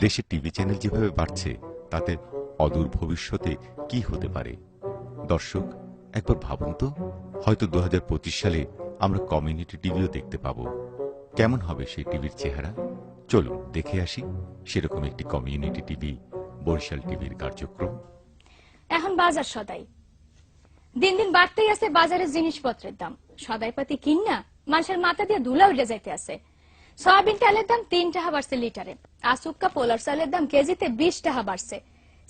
দেশে TV channel যেভাবে বাড়ছে, তাতে অদূর ভবিষ্যতে কি হতে পারে? দর্শক, একবার ভাবুন তো, হয়তো দু সালে আমরা কমিউনিটি টিভিও দেখতে পাবো। কেমন হবে সেই টিভির চেহারা? চলুন, দেখে আসি সেরকম একটি কমিউনিটি টিভি, বরিশাল টিভির কার্যক্রম। এখন বাজার সদাই। দিন দিন বাড়তেই আছে বাজারের জিনিসপত্রের দাম। সদাই পাতি কিনা মানুষের মাথা দিয়ে ধুলা উঠে যাইতে আছে। সয়াবিন তেলের দাম তিন টাকা বাড়ছে লিটারে আসুক্কা পোলার চালের দাম কেজিতে বিশ টাকা বাড়ছে।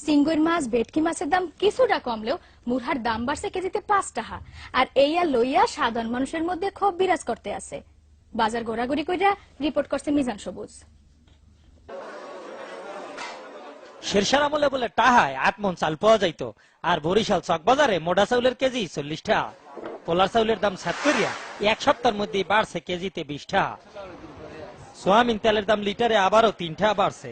সিঙ্গুর মাছ, ভেটকি মাছের দাম কিছুটা কমলেও মুরহার দাম বাড়ছে কেজিতে পাঁচ টাকা, আর এইয়া লইয়া সাধারণ মানুষের মধ্যে ক্ষোভ বিরাজ করতে আছে। বাজার ঘোরাঘুরি কইরা রিপোর্ট করছে মিজান সবুজ। শেরশার আমলে বলে টাহায় আট মন চাল পাওয়া যাইত, আর বরিশাল চক বাজারে মোটা চাউলের কেজি চল্লিশ টাকা, পোলার চাউলের দাম সাত করিয়া এক সপ্তাহের মধ্যে বাড়ছে কেজিতে বিশ টাকা। সোয়াবিন তেলের দাম লিটারে আবারও তিনটা বাড়ছে।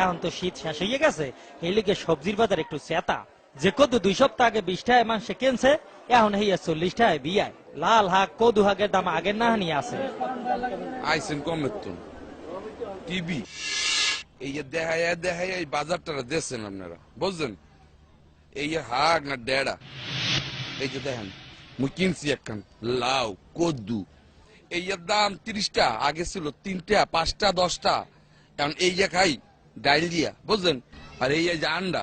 এখন তো শীত শেষ হয়ে গেছে। এই লিগে সবজির বাজার একটু চেতা যে কদু দুই সপ্তাহ আগে বিশ টাকায় মাংসে কেনছে, এখন হইয়া চল্লিশ টাকায় বিয়ায়। লাল হাক, কদু হাগের দাম আগের না হানি আছে। টিভি। এই যে এই বাজারটা দেখছেন আপনারা। বুঝছেন? এই যে হাক না ডেড়া। এই যে দেখেন, মুই কিনছি একখান লাউ কদ্দু এই দাম তিরিশটা, আগে ছিল তিনটা, পাঁচটা, দশটা। এখন এই যে খাই ডাইল দিয়া বুঝলেন? আর এই যে আন্ডা,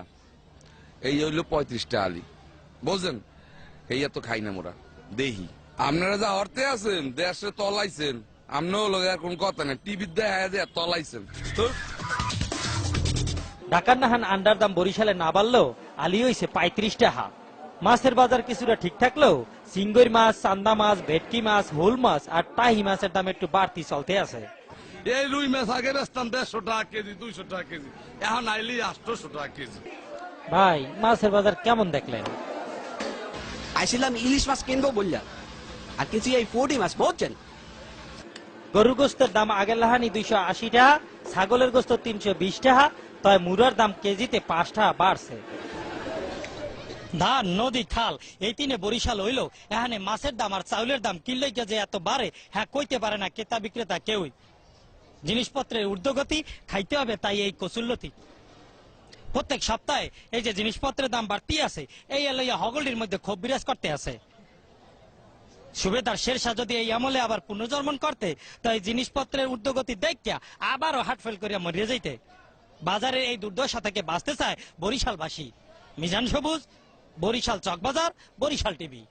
এই হইল পঁয়ত্রিশটা আলি, বুঝলেন? এই তো খাই না মোরা, দেহি। আপনারা যা অর্থে আছেন, দেশে তলাইছেন, আমরাও লোক আর কোন কথা না টিভির দেখা যায় তলাইছেন। ঢাকার নাহান আন্ডার দাম বরিশালে না বাড়লেও আলি হইছে পঁয়ত্রিশ টাকা মাছের বাজার কিছুটা ঠিক থাকলেও সিঙ্গর মাছ চান্দা মাছ ভেটকি মাছ হোল মাছ আর টাহি মাছের দাম একটু বাড়তি চলতে আছে। এই রুই মাছ আগে বেচতাম দেড়শো টাকা কেজি দুইশো টাকা কেজি। এখন আইলি আটশোশো টাকা কেজি। ভাই মাছের বাজার কেমন দেখলেন? আইছিলাম ইলিশ মাছ কিনবো বললা। আর কিছু এই ফোর্টি মাছ বুঝছেন গরুর গোস্তের দাম আগের লাহানি দুইশো আশি টাকা ছাগলের গোস্ত তিনশো বিশ টাকা তবে মুরার দাম কেজিতে পাঁচ টাকা বাড়ছে। ধান, নদী, খাল, এই তিনে বরিশাল হইল। এখানে মাছের দাম আর চাউলের দাম কিনলে যে এত বাড়ে হ্যাঁ কইতে পারে না ক্রেতা বিক্রেতা কেউই। জিনিসপত্রের ঊর্ধ্বগতি খাইতে হবে, তাই এই কচুল্লতি। প্রত্যেক সপ্তাহে এই যে জিনিসপত্রের দাম বাড়তি আছে, এই এলাইয়া হগলির মধ্যে ক্ষোভ বিরাজ করতে আছে। সুবেদার শেরশাহ যদি এই আমলে আবার পুনর্জন্মন করতে তাই জিনিসপত্রের ঊর্ধ্বগতি দেখিয়া আবারও হাটফেল করিয়া মরিয়ে যাইতে। বাজারের এই দুর্দশা থেকে বাঁচতে চায় বরিশালবাসী। মিজান সবুজ বরিশাল চকবাজার বরিশাল টিভি।